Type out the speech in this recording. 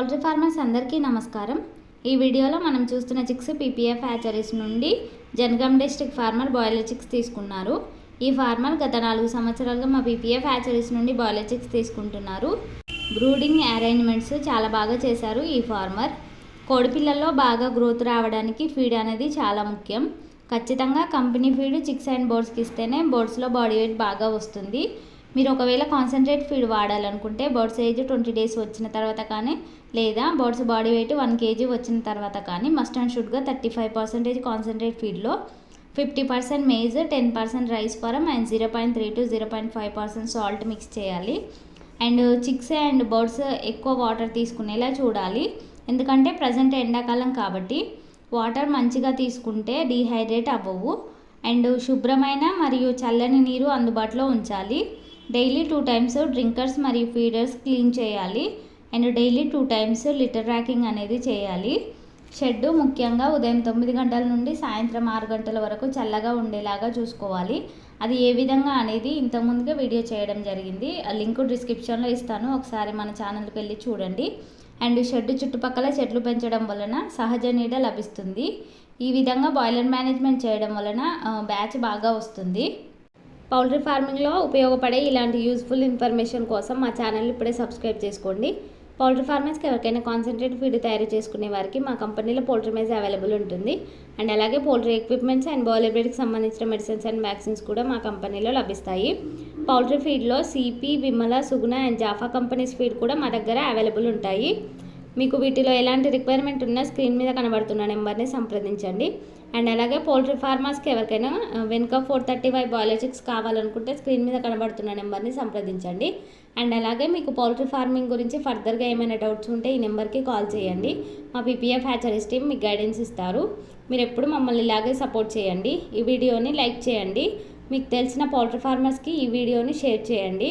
Poultry farmers అందరికీ నమస్కారం. ఈ వీడియోలో మనం చూస్తున్న చిక్స్ పీపీఎఫ్ హ్యాచరీస్ నుండి Jangaon district farmer broiler chicks తీసుకున్నారు. ఈ ఫార్మర్ గత నాలుగు సంవత్సరాలుగా మా పీపీఎఫ్ హ్యాచరీస్ నుండి బాయిలర్ చిక్స్ తీసుకుంటున్నారు. బ్రూడింగ్ అరేంజ్మెంట్స్ చాలా బాగా చేశారు ఈ ఫార్మర్. కోడిపిల్లల్లో బాగా గ్రోత్ రావడానికి ఫీడ్ అనేది చాలా ముఖ్యం. ఖచ్చితంగా కంపెనీ ఫీడ్ చిక్స్ అండ్ బోర్డ్స్కి ఇస్తేనే బోర్డ్స్లో బాడీ వెయిట్ బాగా వస్తుంది. మీరు ఒకవేళ కాన్సన్ట్రేట్ ఫీడ్ వాడాలనుకుంటే బర్డ్స్ ఏజ్ ట్వంటీ డేస్ వచ్చిన తర్వాత కానీ లేదా birds body weight one KG వచ్చిన తర్వాత కానీ మస్ట్ అండ్ షుడ్గా thirty five percentage concentrate ఫీడ్లో fifty percent maize ten percent rice form and zero point three to zero point five percent salt mix చేయాలి. And chicks and birds ఎక్కువ water తీసుకునేలా చూడాలి. ఎందుకంటే present ఎండాకాలం కాబట్టి వాటర్ మంచిగా తీసుకుంటే dehydrate అవ్వవు. అండ్ శుభ్రమైన మరియు చల్లని నీరు అందుబాటులో ఉంచాలి. డైలీ టూ టైమ్స్ డ్రింకర్స్ మరియు ఫీడర్స్ క్లీన్ చేయాలి. And daily two times litter raking అనేది చేయాలి. షెడ్ ముఖ్యంగా ఉదయం తొమ్మిది గంటల నుండి సాయంత్రం ఆరు గంటల వరకు చల్లగా ఉండేలాగా చూసుకోవాలి. అది ఏ విధంగా అనేది ఇంతకుముందుగా వీడియో చేయడం జరిగింది. ఆ లింక్ డిస్క్రిప్షన్లో ఇస్తాను. ఒకసారి మన ఛానల్కి వెళ్ళి చూడండి. అండ్ షెడ్ చుట్టుపక్కల చెట్లు పెంచడం వలన సహజ నీడ లభిస్తుంది. ఈ విధంగా బాయిలర్ మేనేజ్మెంట్ చేయడం వలన బ్యాచ్ బాగా వస్తుంది. పౌల్ట్రీ ఫార్మింగ్లో ఉపయోగపడే ఇలాంటి యూస్ఫుల్ ఇన్ఫర్మేషన్ కోసం మా ఛానల్ ఇప్పుడే సబ్స్క్రైబ్ చేసుకోండి. పౌల్ట్రీ ఫార్మర్స్కి ఎవరికైనా కాన్సన్ట్రేట్ ఫీడ్ తయారు చేసుకునే వారికి మా కంపెనీలో పౌల్ట్రీ మేజ్ అవైలబుల్ ఉంటుంది. అండ్ అలాగే పౌల్ట్రీ ఎక్విప్మెంట్స్ అండ్ బాయిలర్ సంబంధించిన మెడిసిన్స్ అండ్ వ్యాక్సిన్స్ కూడా మా కంపెనీలో లభిస్తాయి. Poultry ఫీడ్లో CP Vimala Suguna and Japfa companies feed కూడా మా దగ్గర అవైలబుల్ ఉంటాయి. మీకు వీటిలో ఎలాంటి రిక్వైర్మెంట్ ఉన్నా స్క్రీన్ మీద కనబడుతున్న నెంబర్ని సంప్రదించండి. అండ్ అలాగే పోల్ట్రీ ఫార్మర్స్కి ఎవరికైనా వెనుక ఫోర్ థర్టీ ఫైవ్ బయాలజిక్స్ కావాలనుకుంటే స్క్రీన్ మీద కనబడుతున్న నెంబర్ని సంప్రదించండి. అండ్ అలాగే మీకు పౌల్ట్రీ ఫార్మింగ్ గురించి ఫర్దర్గా ఏమైనా డౌట్స్ ఉంటే ఈ నెంబర్కి కాల్ చేయండి. మా పీపీఎఫ్ హ్యాచరీస్ టీమ్ మీకు గైడెన్స్ ఇస్తారు. మీరు ఎప్పుడు మమ్మల్ని ఇలాగే సపోర్ట్ చేయండి. ఈ వీడియోని లైక్ చేయండి. మీకు తెలిసిన పౌల్ట్రీ ఫార్మర్స్కి ఈ వీడియోని షేర్ చేయండి.